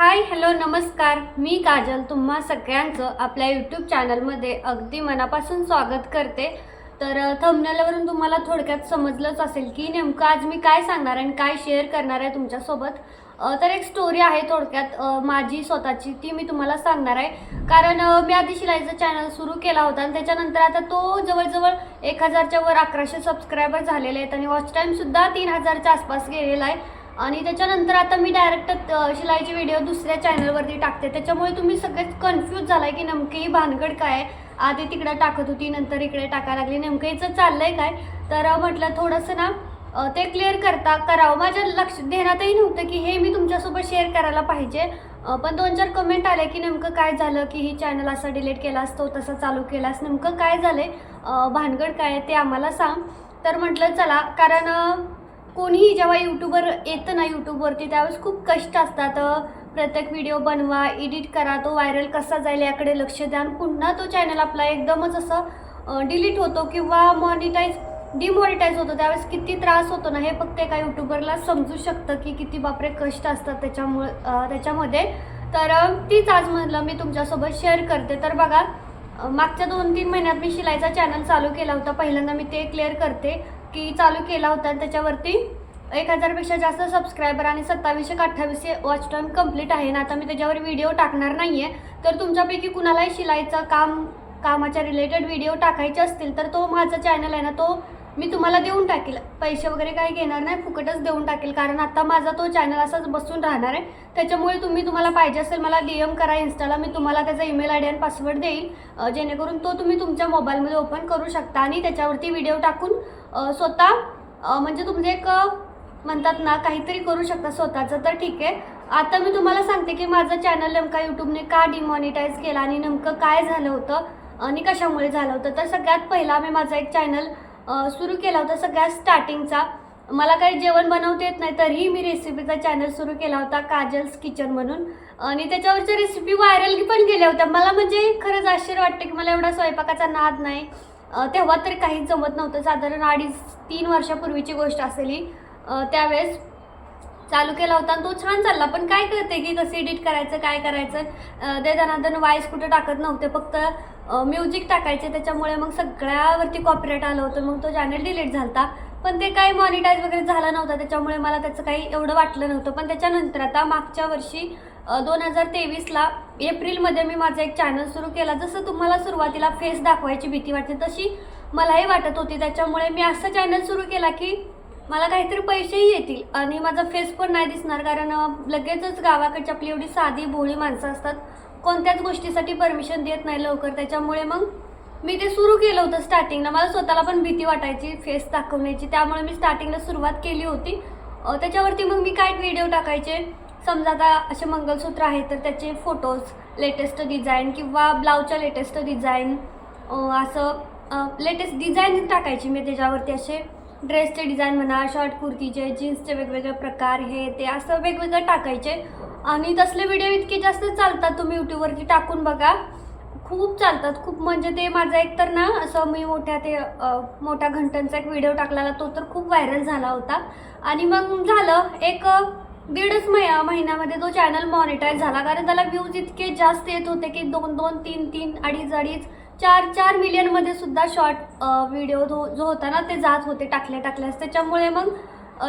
Hi hello नमस्कार. मी काजल. तुम्हा सगळ्यांचं आपल्या यूट्यूब चॅनलमध्ये अगदी मनापासून स्वागत करते. तर थंबनेलवरून तुम्हाला थोडक्यात समजलंच असेल की नेमकं आज मी काय सांगणार आहे आणि काय शेअर करणार आहे तुमच्यासोबत. तर एक स्टोरी आहे थोडक्यात. माझी स्वतःची ती मी तुम्हाला सांगणार आहे. कारण मी आधी शिलाईचा चॅनल सुरू केला होता आणि त्याच्यानंतर आता तो जवळजवळ एक हजारच्या वर अकराशे सबस्क्रायबर झालेले आहेत आणि वॉच टाईमसुद्धा तीन हजारच्या आसपास गेलेला आहे. आणि त्याच्यानंतर आता मी डायरेक्ट शिलाईचे व्हिडिओ दुसऱ्या चॅनलवरती टाकते. त्याच्यामुळे तुम्ही सगळेच कन्फ्यूज झालाय की नेमकी ही भानगड काय आहे? आधी तिकडे टाकत होती नंतर इकडे टाकायला लागली. नेमकं हिचं चाललंय काय? तर म्हटलं थोडंसं ना ते क्लिअर करता करावं. माझ्या लक्ष ध्यानातही नव्हतं की हे मी तुमच्यासोबत शेअर करायला पाहिजे. पण दोन चार कमेंट आले की नेमकं काय झालं की ही चॅनल असं डिलीट केला असतो तसं चालू केलास नेमकं काय झालं आहे भानगड काय आहे ते आम्हाला सांग. तर म्हटलं चला कारण कोणीही जेव्हा यूट्यूबर येतं ना यूट्यूबवरती त्यावेळेस खूप कष्ट असतात. प्रत्येक व्हिडिओ बनवा एडिट करा तो व्हायरल कसा जाईल याकडे लक्ष द्या. आणि पुन्हा तो चॅनल आपला एकदमच असं डिलीट होतो किंवा मॉनिटाईज डिमॉनिटाईज होतो. त्यावेळेस किती त्रास होतो ना हे फक्त एका यूट्यूबरला समजू शकतं की किती बापरे कष्ट असतात त्याच्यामुळे त्याच्यामध्ये. तर तीच आज म्हटलं मी तुमच्यासोबत शेअर करते. तर बघा मागच्या दोन तीन महिन्यात मी शिलाईचा चॅनल चालू केला होता. पहिल्यांदा मी ते क्लिअर करते. की चालू केला होता आणि त्याच्यावरती एक हजारपेक्षा जास्त सबस्क्रायबर आणि सत्तावीसशे का अठ्ठावीसशे वॉच टाईम कंप्लीट आहे. ना आता मी त्याच्यावर व्हिडिओ टाकणार नाही आहे तर तुमच्यापैकी कुणालाही शिलाईचं काम कामाच्या रिलेटेड व्हिडिओ टाकायचे असतील तर तो माझा चॅनल आहे ना तो मी तुम्हाला देऊन टाकेल. पैसे वगैरे काही घेणार नाही फुकटच देऊन टाकेल. कारण आता माझा तो चॅनल असाच बसून राहणार आहे. त्याच्यामुळे तुम्ही तुम्हाला पाहिजे असेल मला डी एम करा इन्स्टाला मी तुम्हाला त्याचा ईमेल आय डी आणि पासवर्ड देईल. जेणेकरून तो तुम्ही तुमच्या मोबाईलमध्ये ओपन करू शकता आणि त्याच्यावरती व्हिडिओ टाकून स्वतः म्हणजे तुमचे एक म्हणतात ना काहीतरी करू शकता स्वतःचं तर ठीक आहे. आता मी तुम्हाला सांगते की माझं चॅनल नेमका यूट्यूबने का डिमॉनिटाईज केला आणि नेमकं काय झालं होतं आणि कशामुळे झालं होतं. तर सगळ्यात पहिला मी माझा एक चॅनल सुरू केला होता सगळ्यात स्टार्टिंगचा मला काही जेवण बनवता येत नाही तरीही मी रेसिपीचा चॅनल सुरू केला होता काजल्स किचन म्हणून. आणि त्याच्यावरच्या रेसिपी व्हायरल पण गेल्या होत्या. मला म्हणजे खरंच आश्चर्य वाटतं की मला एवढा स्वयंपाकाचा नाद नाही. तेव्हा तरी काहीच जमत नव्हतं. साधारण अडीच तीन वर्षापूर्वीची गोष्ट असेल. त्यावेळेस चालू केला होता आणि तो छान चालला. पण काय कळते की कसं एडिट करायचं काय करायचं? ते जनार्दन वाईस कुठं टाकत नव्हते. फक्त म्युझिक टाकायचे. त्याच्यामुळे मग सगळ्यावरती कॉपीराईट आलं होतं. मग तो चॅनल डिलीट झाला पण ते काही मॉनिटाईज वगैरे झाला नव्हता. त्याच्यामुळे मला त्याचं काही एवढं वाटलं नव्हतं. पण त्याच्यानंतर आता मागच्या वर्षी दोन हजार तेवीसला एप्रिलमध्ये मी माझा एक चॅनल सुरू केला. जसं तुम्हाला सुरुवातीला फेस दाखवायची भीती वाटते तशी मलाही वाटत होती. त्याच्यामुळे मी असं चॅनल सुरू केला की मला काहीतरी पैसेही येतील आणि माझा फेस पण नाही दिसणार. कारण लगेचच गावाकडची आपली एवढी साधी भोळी माणसं असतात. कोणत्याच गोष्टीसाठी परमिशन देत नाही लवकर. त्याच्यामुळे मग मी ते सुरू केलं होतं स्टार्टिंगला मला स्वतःला पण भीती वाटायची फेस दाखवण्याची. त्यामुळे मी स्टार्टिंगला सुरुवात केली होती. त्याच्यावरती मग मी काय व्हिडिओ टाकायचे? समजा आता असे मंगलसूत्र आहेत तर त्याचे फोटोज लेटेस्ट डिझाईन किंवा ब्लाऊजच्या लेटेस्ट डिझाईन असं लेटेस्ट डिझाईन टाकायची. मी त्याच्यावरती असे ड्रेसचे डिझाईन म्हणा शॉर्ट कुर्तीचे जीन्सचे वेगवेगळे प्रकार हे ते असं वेगवेगळं टाकायचे. आणि तसले व्हिडिओ इतके जास्त चालतात तुम्ही यूट्यूबवरती टाकून बघा. खूप चालतात. खूप म्हणजे ते माझा एक तर ना असं मी मोठ्या ते मोठ्या घंटांचा एक व्हिडिओ टाकलेला तो तर खूप व्हायरल झाला होता. आणि मग झालं एक दीडच महि महिन्यामध्ये तो चॅनल मॉनिटाईज झाला. कारण त्याला व्ह्यूज इतके जास्त येत होते की दोन दोन तीन तीन अडीच अडीच चार चार मिलियनमध्ये सुद्धा शॉर्ट व्हिडिओ जो जो होता ना ते जात होते टाकल्या टाकल्यास. त्याच्यामुळे मग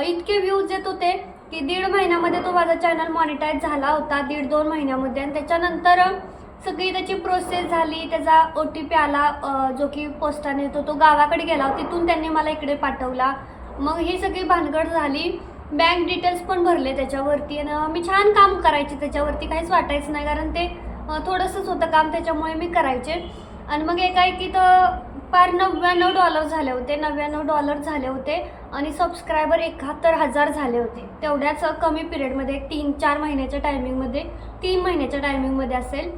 इतके व्ह्यूज येत होते की दीड महिन्यामध्ये तो माझा चॅनल मॉनिटाईज झाला होता दीड दोन महिन्यामध्ये. आणि त्याच्यानंतर सगळी त्याची प्रोसेस झाली. त्याचा ओ टी पी आला जो की पोस्टाने येतो तो गावाकडे गेला. तिथून त्यांनी मला इकडे पाठवला. मग ही सगळी भानगड झाली. बँक डिटेल्स पण भरले त्याच्यावरती. आणि मी छान काम करायचे त्याच्यावरती. काहीच वाटायचं नाही कारण ते थोडंसंच होतं काम त्याच्यामुळे मी करायचे. आणि मग एकाएकी तर पार नव्याण्णव डॉलर झाले होते. नव्याण्णव डॉलर झाले होते. आणि सबस्क्रायबर एकाहत्तर हजार झाले होते. तेवढ्याच कमी पिरियडमध्ये एक तीन चार महिन्याच्या टायमिंगमध्ये तीन महिन्याच्या टायमिंगमध्ये असेल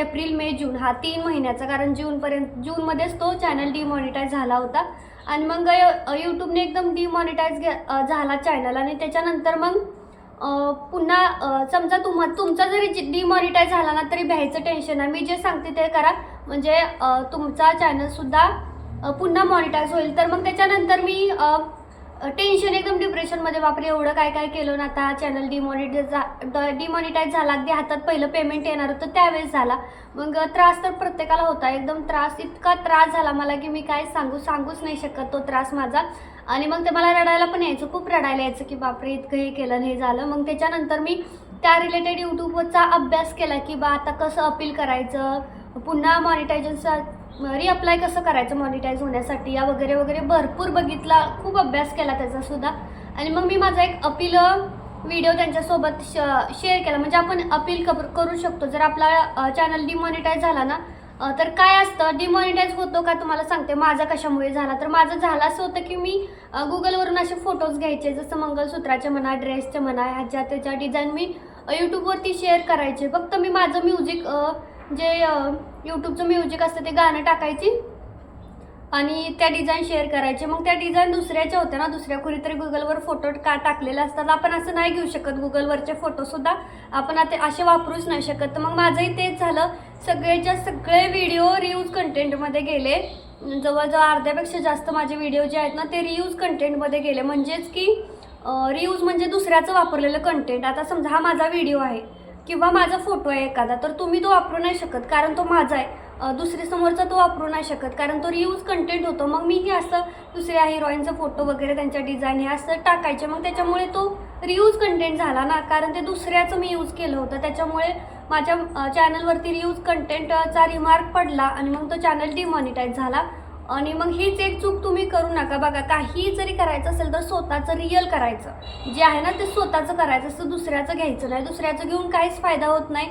एप्रिल मे जून. हा तीन महिन्याचा कारण जूनपर्यंत जूनमध्येच तो चॅनल डिमॉनिटाईज झाला होता. आणि मग यूट्यूबने एकदम डिमॉनिटाईज घे झाला चॅनल आणि त्याच्यानंतर मग पुन्हा समजा तुम्हा तुमचा जरी डिमॉनिटाईज झाला ना तरी भ्यायचं टेन्शन आहे मी जे सांगते ते करा. म्हणजे तुमचा चॅनलसुद्धा पुन्हा मॉनिटाईज होईल. तर मग त्याच्यानंतर मी टेन्शन एकदम डिप्रेशनमध्ये बापरे एवढं काय काय केलं ना आता? चॅनल डिमॉनिटाईज डिमॉनिटाईज झाला. अगदी हातात पहिलं पेमेंट येणार होतं त्यावेळेस झाला. मग त्रास तर प्रत्येकाला होता. एकदम त्रास इतका त्रास झाला मला की मी काय सांगू सांगूच नाही शकत तो त्रास माझा. आणि मग ते मला रडायला पण यायचं खूप रडायला यायचं की बापरे इतकं हे केलं हे झालं. मग त्याच्यानंतर मी त्या रिलेटेड यूट्यूबवरचा अभ्यास केला की बा आता कसं अपील करायचं? पुन्हा मॉनिटायझेशनचा रिअप्लाय कसं करायचं मॉनिटाईज होण्यासाठी या वगैरे वगैरे भरपूर बघितला खूप अभ्यास केला त्याचासुद्धा आणि मग मी माझा एक अपील व्हिडिओ त्यांच्यासोबत श शेअर केला. म्हणजे आपण अपील कब करू शकतो. जर आपला चॅनल डिमॉनिटाईज झाला ना तर काय असतं? डिमॉनिटाईज होतो का तुम्हाला सांगते. माझा कशामुळे झाला? तर माझं झालं असं होतं की मी गुगलवरून असे फोटोज घ्यायचे. जसं मंगलसूत्राचे म्हणा ड्रेसचे म्हणा ह्याच्या त्याच्या डिझाईन मी यूट्यूबवरती शेअर करायचे. फक्त मी माझं म्युझिक जे यूट्यूबचं म्युझिक असतं ते गाणं टाकायची आणि त्या डिझाईन शेअर करायचे. मग त्या डिझाईन दुसऱ्याच्या होत्या ना दुसऱ्या कुणीतरी गुगलवर फोटो का टाकलेले असतात. आपण असं नाही घेऊ शकत गुगलवरचे फोटोसुद्धा आपण आता असे वापरूच नाही शकत. तर मग माझंही तेच झालं. सगळेच्या सगळे व्हिडिओ रियूज कंटेंटमध्ये गेले. जवळजवळ अर्ध्यापेक्षा जास्त माझे व्हिडिओ जे आहेत ना ते रियूज कंटेंटमध्ये गेले. म्हणजेच की रियूज म्हणजे दुसऱ्याचं वापरलेलं कंटेंट आता समजा हा माझा व्हिडिओ आहे. किंवा माझा फोटो आहे एखादा तर तुम्ही तो वापरू नाही शकत कारण तो माझा आहे. दुसरे दुसरी समोरचा तो वापरू नाही शकत कारण तो रियूज कंटेंट होतो. मग मीही असं दुसऱ्या हिरोईनचा फोटो वगैरे त्यांच्या डिझाईन हे असं टाकायचे. मग त्याच्यामुळे तो रियूज कंटेंट झाला ना कारण ते दुसऱ्याचं मी यूज केलं होतं. त्याच्यामुळे माझ्या चॅनलवरती रियूज कंटेंटचा रिमार्क पडला आणि मग तो चॅनल डिमॉनिटाईज झाला. आणि मग हीच एक चूक तुम्ही करू नका. बघा काही जरी करायचं असेल तर स्वतःचं रिअल करायचं. जे आहे ना ते स्वतःचं करायचं असतं. दुसऱ्याचं घ्यायचं नाही. दुसऱ्याचं घेऊन काहीच फायदा होत नाही.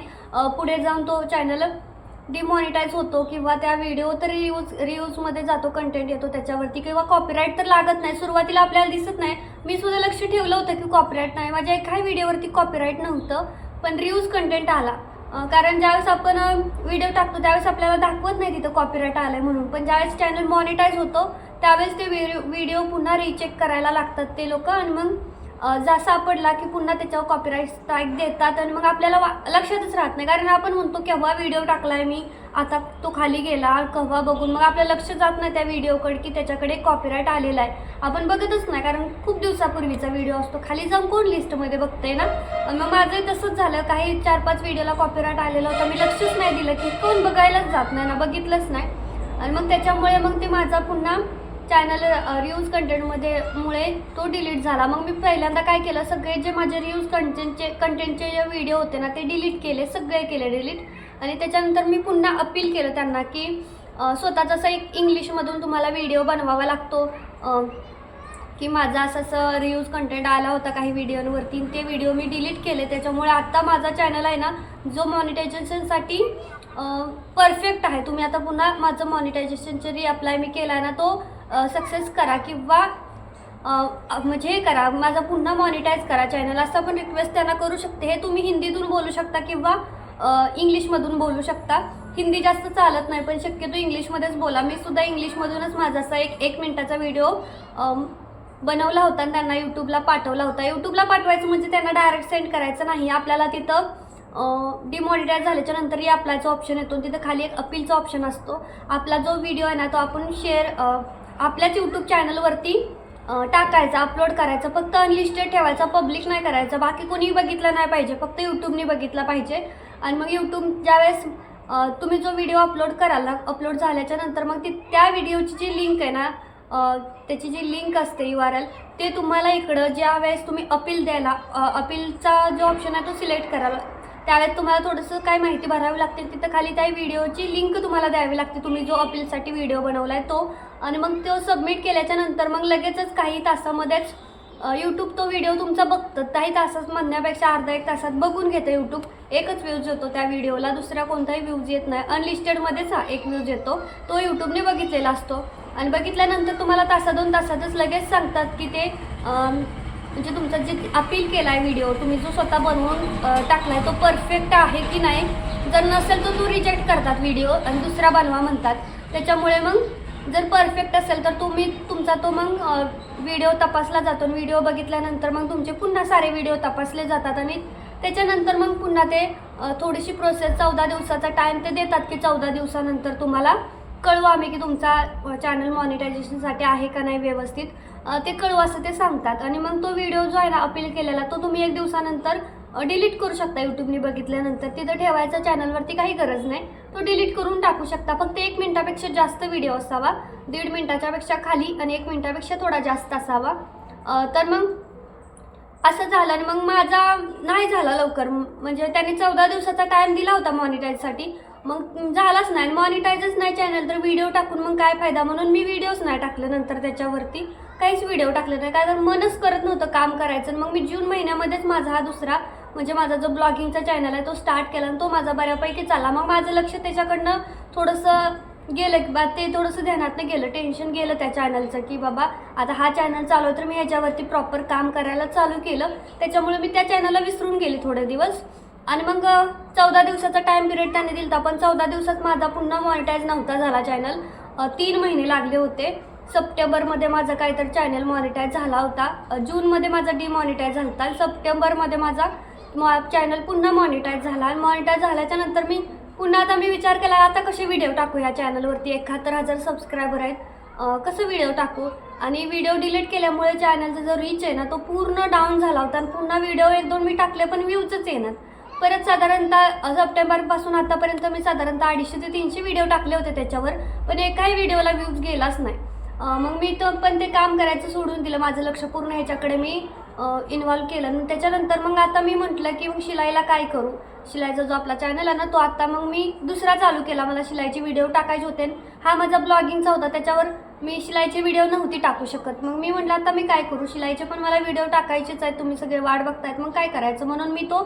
पुढे जाऊन तो चॅनल डिमॉनिटाईज होतो किंवा त्या व्हिडिओ तर रियूज रियूजमध्ये जातो कंटेंट येतो त्याच्यावरती किंवा कॉपीराईट तर लागत नाही. सुरुवातीला आपल्याला दिसत नाही. मी सुद्धा लक्ष ठेवलं होतं की कॉपीराईट नाही. माझ्या एकाही व्हिडिओवरती कॉपीराईट नव्हतं. पण रियूज कंटेंट आला. कारण ज्यावेळेस आपण व्हिडिओ टाकतो त्यावेळेस आपल्याला दाखवत नाही तिथं कॉपीराईट आलं आहे म्हणून. पण ज्यावेळेस चॅनल मॉनिटाईज होतो त्यावेळेस ते व्हिडिओ व्हिडिओ पुन्हा रिचेक करायला लागतात ते लोक आणि मग जा सापडला की पुन्हा त्याच्यावर कॉपीराईट स्ट्राईक देतात आणि मग आपल्याला वा लक्षातच राहत नाही. कारण आपण म्हणतो केव्हा व्हिडिओ टाकला आहे मी आता तो खाली गेला केव्हा बघून? मग आपलं लक्ष जात नाही त्या व्हिडिओकडे की त्याच्याकडे कॉपीराईट आलेला आहे. आपण बघतच नाही कारण खूप दिवसापूर्वीचा व्हिडिओ असतो. खाली जाऊन कोण लिस्टमध्ये बघतंय ना? मग माझं तसंच झालं. काही चार पाच व्हिडिओला कॉपीराईट आलेला होता. मी लक्षच नाही दिलं की कोण बघायलाच जात नाही ना बघितलंच नाही. आणि मग त्याच्यामुळे मग ते माझा पुन्हा चॅनल रिव्ह्यूज कंटेंटमध्ये मुळे तो डिलीट झाला. मग मी पहिल्यांदा काय केलं सगळे जे माझे रिव्ह्यूज कंटेंटचे कंटेंटचे जे व्हिडिओ होते ना ते डिलीट केले सगळे केले डिलीट आणि त्याच्यानंतर मी पुन्हा अपील केलं त्यांना की अ, असं एक इंग्लिशमधून तुम्हाला व्हिडिओ बनवावा लागतो. की माझा असं असं रिव्ह्यूज कंटेंट आला होता काही व्हिडिओवरती ते व्हिडिओ मी डिलीट केले. त्याच्यामुळे आत्ता माझा चॅनल आहे ना जो मॉनिटायझेशनसाठी परफेक्ट आहे. तुम्ही आता पुन्हा माझं मॉनिटायझेशनचं रिअप्लाय मी केला आहे ना तो सक्सेस करा किंवा म्हणजे हे करा माझा पुन्हा मॉनिटाईज करा चॅनल असं पण रिक्वेस्ट त्यांना करू शकते. हे तुम्ही हिंदीतून बोलू शकता किंवा इंग्लिशमधून बोलू शकता. हिंदी जास्त चालत नाही पण शक्यतो इंग्लिशमध्येच बोला. मी सुद्धा इंग्लिशमधूनच माझा असा एक एक मिनटाचा व्हिडिओ बनवला होता आणि त्यांना यूट्यूबला पाठवला होता. यूट्यूबला पाठवायचं म्हणजे त्यांना डायरेक्ट सेंड करायचं नाही. आपल्याला तिथं डिमॉनिटाईज झाल्याच्यानंतर अप्लायचा ऑप्शन येतो तिथं खाली एक अपीलचा ऑप्शन असतो. आपला जो व्हिडिओ आहे ना तो आपण शेअर आपल्याच यूट्यूब चॅनलवरती टाकायचा अपलोड करायचा फक्त अनलिस्टेड ठेवायचा पब्लिक नाही करायचं बाकी कोणीही बघितलं नाही पाहिजे फक्त यूट्यूबने बघितला पाहिजे. आणि मग यूट्यूब ज्यावेळेस तुम्ही जो व्हिडिओ अपलोड कराल ना अपलोड झाल्याच्यानंतर मग ती त्या व्हिडिओची जी लिंक आहे ना त्याची जी लिंक असते यू आर एल ते तुम्हाला इकडं ज्या वेळेस तुम्ही अपील द्यायला अपीलचा जो ऑप्शन आहे तो सिलेक्ट करायला त्यावेळेस तुम्हाला थोडंसं काय माहिती भरावी लागते तिथं खाली त्या व्हिडिओची लिंक तुम्हाला द्यावी लागते. तुम्ही जो अपीलसाठी व्हिडिओ बनवला आहे तो. आणि मग तो सबमिट केल्याच्यानंतर मग लगेचच काही तासामध्येच यूट्यूब तो व्हिडिओ तुमचा बघतं काही तासात म्हणण्यापेक्षा अर्धा एक तासात बघून घेतं यूट्यूब एकच व्ह्यूज येतो त्या व्हिडिओला दुसरा कोणताही व्ह्यूज येत नाही. अनलिस्टेडमध्येच हा एक व्ह्यूज येतो. तो यूट्यूबने बघितलेला असतो. आणि बघितल्यानंतर तुम्हाला तासा दोन तासातच लगेच सांगतात की ते म्हणजे तुमचा जे अपील केला आहे व्हिडिओ तुम्ही जो स्वतः बनवून टाकला आहे तो परफेक्ट आहे की नाही? जर नसेल तर तो रिजेक्ट करतात व्हिडिओ आणि दुसरा बनवा म्हणतात. त्याच्यामुळे मग जर परफेक्ट असेल तर तुम्ही तुमचा तो मग व्हिडिओ तपासला जातो आणि व्हिडिओ बघितल्यानंतर मग तुमचे पुन्हा सारे व्हिडिओ तपासले जातात आणि त्याच्यानंतर मग पुन्हा ते थोडीशी प्रोसेस चौदा दिवसाचा टाईम ते देतात की चौदा दिवसानंतर तुम्हाला कळवा आम्ही की तुमचा चॅनल मॉनिटायझेशनसाठी आहे का नाही व्यवस्थित. ते कळवा असं ते सांगतात. आणि मग तो व्हिडिओ जो आहे ना अपील केलेला तो तुम्ही एक दिवसानंतर डिलीट करू शकता यूट्यूबने बघितल्यानंतर. तिथं ठेवायचा चॅनलवरती काही गरज नाही. तो डिलीट करून टाकू शकता. फक्त एक मिनटापेक्षा जास्त व्हिडिओ असावा. दीड मिनटाच्यापेक्षा खाली आणि एक मिनटापेक्षा थोडा जास्त असावा. तर मग असं झालं आणि मग माझा नाही झाला लवकर. म्हणजे त्यांनी चौदा दिवसाचा टाइम दिला होता मॉनिटाईजसाठी मग झालाच नाही. मॉनिटाईजच नाही चॅनल तर व्हिडिओ टाकून मग काय फायदा? म्हणून मी व्हिडिओच नाही टाकले नंतर त्याच्यावरती. काहीच व्हिडिओ टाकले नाही. कारण मनच करत नव्हतं काम करायचं. आणि मग मी जून महिन्यामध्येच माझा हा दुसरा म्हणजे माझा जो ब्लॉगिंगचा चॅनल आहे तो स्टार्ट केला आणि तो माझा बऱ्यापैकी चालला. मग माझं लक्ष त्याच्याकडनं थोडंसं गेलं की बा ते थोडंसं ध्यानातनं गेलं. टेन्शन गेलं त्या चॅनलचं की बाबा आता हा चॅनल चालू आहे तर मी ह्याच्यावरती प्रॉपर काम करायला चालू केलं. त्याच्यामुळे मी त्या चॅनलला विसरून गेले थोडे दिवस. आणि मग चौदा दिवसाचा टाईम पिरियड त्याने दिला होता पण चौदा दिवसात माझा पुन्हा मॉनिटाईज नव्हता झाला चॅनल तीन महिने लागले होते. सप्टेंबरमध्ये माझा काहीतरी चॅनल मॉनिटाईज झाला होता. जूनमध्ये माझा डिमॉनिटाईज झाला होता. सप्टेंबरमध्ये माझा चॅनल पुन्हा मॉनिटाईज झाला. आणि मॉनिटाईज झाल्याच्यानंतर मी पुन्हा आता मी विचार केला आता कसे व्हिडिओ टाकू ह्या चॅनलवरती एकाहत्तर हजार सबस्क्रायबर आहेत. कसं व्हिडिओ टाकू? आणि व्हिडिओ डिलीट केल्यामुळे चॅनलचा जो रीच आहे ना तो पूर्ण डाऊन झाला होता. आणि पुन्हा व्हिडिओ एक दोन मी टाकले पण व्ह्यूजच येणार परत साधारणतः सप्टेंबरपासून आतापर्यंत मी साधारणतः अडीचशे ते तीनशे व्हिडिओ टाकले होते त्याच्यावर. पण एकाही व्हिडिओला व्ह्यूज गेलाच नाही. मग मी तो पण ते काम करायचं सोडून दिलं. माझं लक्ष पूर्ण ह्याच्याकडे मी इन्व्हॉल्व केलं. आणि त्याच्यानंतर मग आता मी म्हटलं की मग शिलाईला काय करू? शिलाईचा जो आपला चॅनल आहे ना तो आता मग मी दुसरा चालू केला. मला शिलाईचे व्हिडिओ टाकायचे होते. हा माझा ब्लॉगिंगचा होता. त्याच्यावर मी शिलाईचे व्हिडिओ नव्हती टाकू शकत. मग मी म्हटलं आता मी काय करू? शिलाईचे पण मला व्हिडिओ टाकायचेच आहेत. तुम्ही सगळे वाट बघतायत. मग काय करायचं? म्हणून मी तो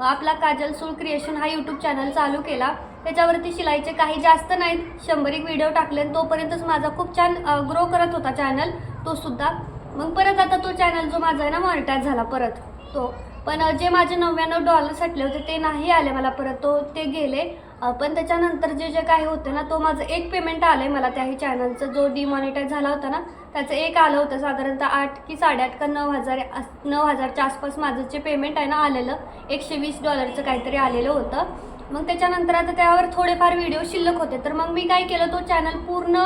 आपला काजल सूळ क्रिएशन हा यूट्यूब चॅनल चालू केला. त्याच्यावरती शिलाईचे काही जास्त नाहीत. शंभर एक व्हिडिओ टाकले आणि तोपर्यंतच माझा खूप छान ग्रो करत होता चॅनल तो सुद्धा. मग परत आता तो चॅनल जो माझा आहे ना मॉनिटाईज झाला परत. तो. पण जे माझे नव्याण्णव डॉलर साठले होते ते नाही आले मला परत. तो ते गेले. पण त्याच्यानंतर जे जे काही होते ना तो माझं एक पेमेंट आलं आहे मला त्याही चॅनलचं जो डिमॉनिटाईज झाला होता ना त्याचं एक आलं होतं साधारणतः आठ की साडेआठ का नऊ हजार नऊ हजारच्या आसपास माझं जे पेमेंट आहे ना आलेलं एकशे वीस डॉलरचं काहीतरी आलेलं होतं. मग त्याच्यानंतर आता त्यावर थोडेफार व्हिडिओ शिल्लक होते. तर मग मी काय केलं तो चॅनल पूर्ण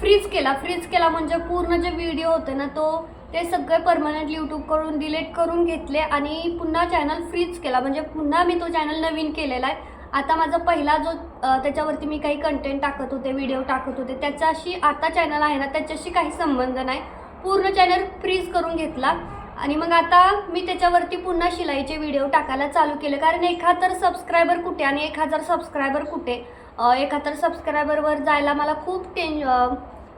फ्रीज केला. फ्रीज केला म्हणजे पूर्ण जे व्हिडिओ होते ना तो ते सगळे परमनंट यूट्यूबकडून डिलीट करून घेतले आणि पुन्हा चॅनल फ्रीज केला. म्हणजे पुन्हा मी तो चॅनल नवीन केलेला आहे. आता माझा पहिला जो त्याच्यावरती मी काही कंटेंट टाकत होते व्हिडिओ टाकत होते त्याच्याशी आता चॅनल आहे ना त्याच्याशी काही संबंध नाही. पूर्ण चॅनल फ्रीज करून घेतला. आणि मग आता मी त्याच्यावरती पुन्हा शिलाईचे व्हिडिओ टाकायला चालू केले. कारण एखादर सबस्क्रायबर कुठे आणि एक हजार सबस्क्रायबर कुठे अ, सबस्क्रायबरवर जायला मला खूप टेन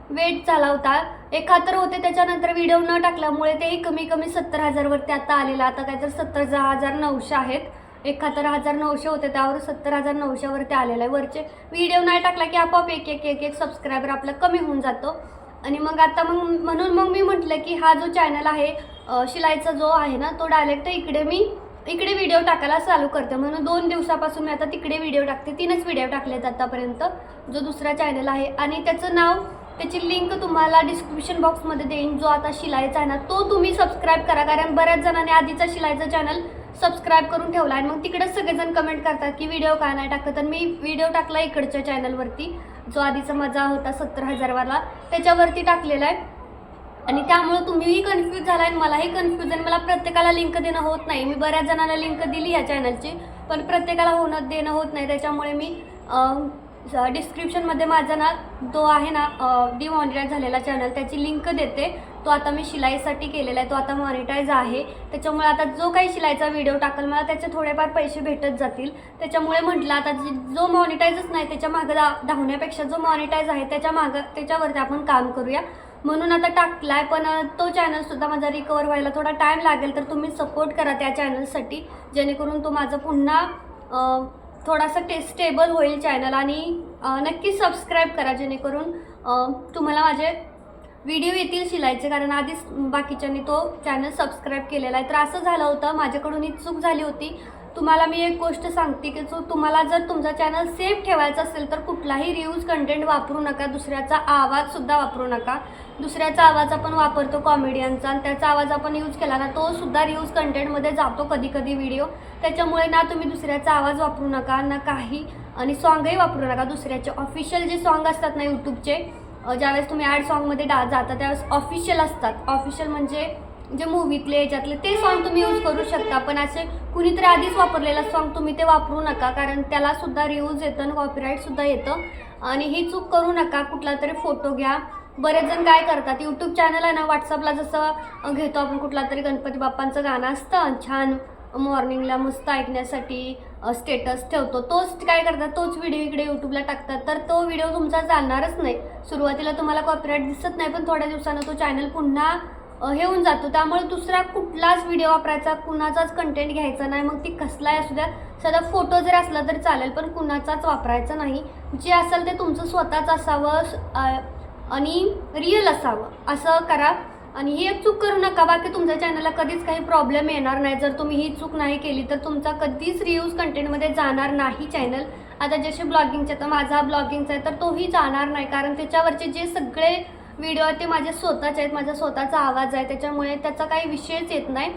वेट झाला होता. एकाहत्तर होते त्याच्यानंतर व्हिडिओ न टाकल्यामुळे तेही कमी कमी सत्तर हजारवरती आता आलेलं. आता काहीतरी सत्तर हजार नऊशे आहेत. एकाहत्तर हजार नऊशे होते त्यावर सत्तर हजार नऊशेवरती आलेलं आहे. वरचे व्हिडिओ नाही टाकला की आपोआप एक एक एक एक सबस्क्रायबर आपला कमी होऊन जातो. आणि मग आता मग म्हणून मग मी म्हटलं की हा जो चॅनल आहे शिलाईचा जो आहे ना तो डायरेक्ट इकडे मी इकडे व्हिडिओ टाकायला चालू करते. म्हणून दोन दिवसापासून मी आता तिकडे व्हिडिओ टाकते. तीनच व्हिडिओ टाकलेत आतापर्यंत. जो दुसरा चॅनल आहे. आणि त्याचं नाव त्याची लिंक तुम्हाला डिस्क्रिप्शन बॉक्समध्ये देईन. जो आता शिलाईचा आहे ना तो तुम्ही सबस्क्राईब करा. कारण बऱ्याच जणांनी आधीचा शिलाईचा चॅनल सबस्क्राईब करून ठेवला आणि मग तिकडे सगळेजण कमेंट करतात की व्हिडिओ का नाही टाकत. आणि मी व्हिडिओ टाकला इकडच्या चॅनलवरती जो आधीचा माझा होता सत्तर हजारवाला. त्याच्यावरती टाकलेला आहे. आणि त्यामुळे तुम्हीही कन्फ्यूज झाला आणि मलाही कन्फ्युजन मला प्रत्येकाला लिंक देणं होत नाही. मी बऱ्याच जणांना लिंक दिली या चॅनलची पण प्रत्येकाला होणं देणं होत नाही. त्याच्यामुळे मी डिस्क्रिप्शनमध्ये माझा ना जो आहे ना डिमॉनिटाईज झालेला चॅनल त्याची लिंक देते. तो आता मी शिलाईसाठी केलेला आहे तो आता मॉनिटाईज आहे. त्याच्यामुळे आता जो काही शिलाईचा व्हिडिओ टाकल मला त्याचे थोडेफार पैसे भेटत जातील. त्याच्यामुळे म्हटलं आता जो मॉनिटाईजच नाही त्याच्या मागं दा धावण्यापेक्षा जो मॉनिटाईज आहे त्याच्या मागं त्याच्यावरती आपण काम करूया. म्हणून आता टाकलाय पण तो चॅनलसुद्धा माझा रिकवर व्हायला थोडा टाईम लागेल तर तुम्ही सपोर्ट करा त्या चॅनलसाठी जेणेकरून तो माझं पुन्हा थोडासा टे स्टेबल होईल चॅनल आणि नक्की सबस्क्राईब करा जेणेकरून तुम्हाला माझे व्हिडिओ येतील शिलायचे कारण आधीच बाकीच्यांनी तो चॅनल सबस्क्राईब केलेला आहे. तर असं झालं होतं माझ्याकडून ही चूक झाली होती. तुम्हाला मी एक गोष्ट सांगते की जो तुम्हाला जर तुमचा चॅनल सेफ ठेवायचा असेल तर कुठलाही रिव्ह्यूज कंटेंट वापरू नका. दुसऱ्याचा आवाजसुद्धा वापरू नका. दुसऱ्याचा आवाज आपण वापरतो कॉमेडियनचा आणि त्याचा आवाज आपण यूज केला ना तो सुद्धा रिव्ह्यूज कंटेंटमध्ये जातो कधी कधी व्हिडिओ त्याच्यामुळे ना तुम्ही दुसऱ्याचा आवाज वापरू नका ना काही आणि सॉन्गही वापरू नका. दुसऱ्याचे ऑफिशियल जे सॉन्ग असतात ना यूट्यूबचे ज्यावेळेस तुम्ही ॲड सॉन्गमध्ये डा जाता त्यावेळेस ऑफिशियल असतात. ऑफिशियल म्हणजे जे मूवीतले याच्यातले ते सॉन्ग तुम्ही यूज करू शकता. पण असे कुणीतरी आधीच वापरलेला सॉन्ग तुम्ही ते वापरू नका कारण त्याला सुद्धा रिव्ह्यूज येतं आणि कॉपीराईटसुद्धा येतं. आणि ही चूक करू नका कुठला तरी फोटो घ्या. बरेच जण काय करतात यूट्यूब चॅनल आहे ना व्हॉट्सअपला जसं घेतो आपण कुठला तरी गणपती बाप्पांचं गाणं असतं छान मॉर्निंगला मस्त ऐकण्यासाठी. स्टेटस ठेवतो. तोच काय करतात? तोच व्हिडिओ इकडे यूट्यूबला टाकतात. तर तो व्हिडिओ तुमचा चालणारच नाही. सुरुवातीला तुम्हाला कॉपीराईट दिसत नाही पण थोड्या दिवसानं तो चॅनल पुन्हा हे होऊन जातो. त्यामुळे दुसरा कुठलाच व्हिडिओ वापरायचा कुणाचाच कंटेंट घ्यायचा नाही. मग ती कसलाही असू द्या सध्या फोटो जर असला तर चालेल पण कुणाचाच वापरायचा नाही. जे असेल ते तुमचं स्वतःच असावं आणि रिअल असावं. असं करा. आणि ही एक चूक करू नका बाकी तुमच्या चॅनलला कधीच काही प्रॉब्लेम येणार नाही. जर तुम्ही ही चूक नाही केली तर तुमचा कधीच रियूज कंटेंटमध्ये जाणार नाही चॅनल आता जसे ब्लॉगिंगचे तर माझा ब्लॉगिंगचा आहे तर तोही जाणार नाही. कारण त्याच्यावरचे जे सगळे व्हिडिओ आहेत ते माझे स्वतःचे आहेत. माझा स्वतःचा आवाज आहे त्याच्यामुळे त्याचा काही विषयच येत नाही.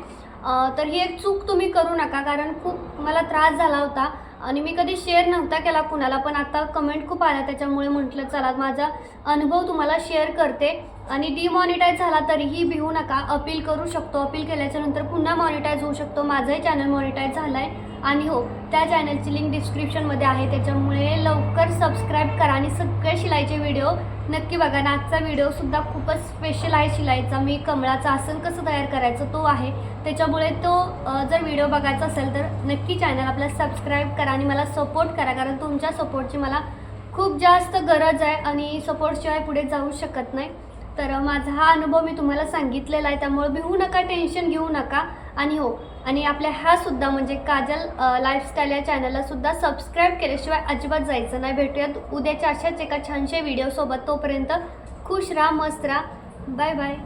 तर ही एक चूक तुम्ही करू नका कारण खूप मला त्रास झाला होता. आणि मी कधी शेअर नव्हता केला कुणाला पण आता कमेंट खूप आल्या. त्याच्यामुळे म्हटलं चला माझा अनुभव तुम्हाला शेअर करते. आणि डिमॉनिटाईज झाला तरीही भिवू नका. अपील करू शकतो. अपील केल्याच्यानंतर पुन्हा मॉनिटाईज होऊ शकतो. माझंही चॅनल मॉनिटाईज झालं आहे आणि हो त्या चॅनलची लिंक डिस्क्रिप्शनमध्ये आहे. त्याच्यामुळे लवकर सबस्क्राईब करा आणि सगळे शिलाईचे व्हिडिओ नक्की बघा. आणि आजचा व्हिडिओसुद्धा खूपच स्पेशल आहे शिलाईचा. मी कमळाचं आसन कसं तयार करायचं तो आहे. त्याच्यामुळे तो जर व्हिडिओ बघायचा असेल तर नक्की चॅनल आपला सबस्क्राईब करा आणि मला सपोर्ट करा. कारण तुमच्या सपोर्टची मला खूप जास्त गरज आहे आणि सपोर्टशिवाय पुढे जाऊ शकत नाही. तर माझा हा अनुभव मी तुम्हाला सांगितलेला आहे त्यामुळे भिवू नका टेन्शन घेऊ नका. आणि हो आणि आपल्या हा सुद्धा म्हणजे काजल लाईफस्टाईल या चॅनलला सुद्धा सबस्क्राईब केल्याशिवाय अजिबात जायचं नाही. भेटूयात उद्याच्या अशाच एका छानशा व्हिडिओसोबत तोपर्यंत खुश राहा मस्त राहा. Bye bye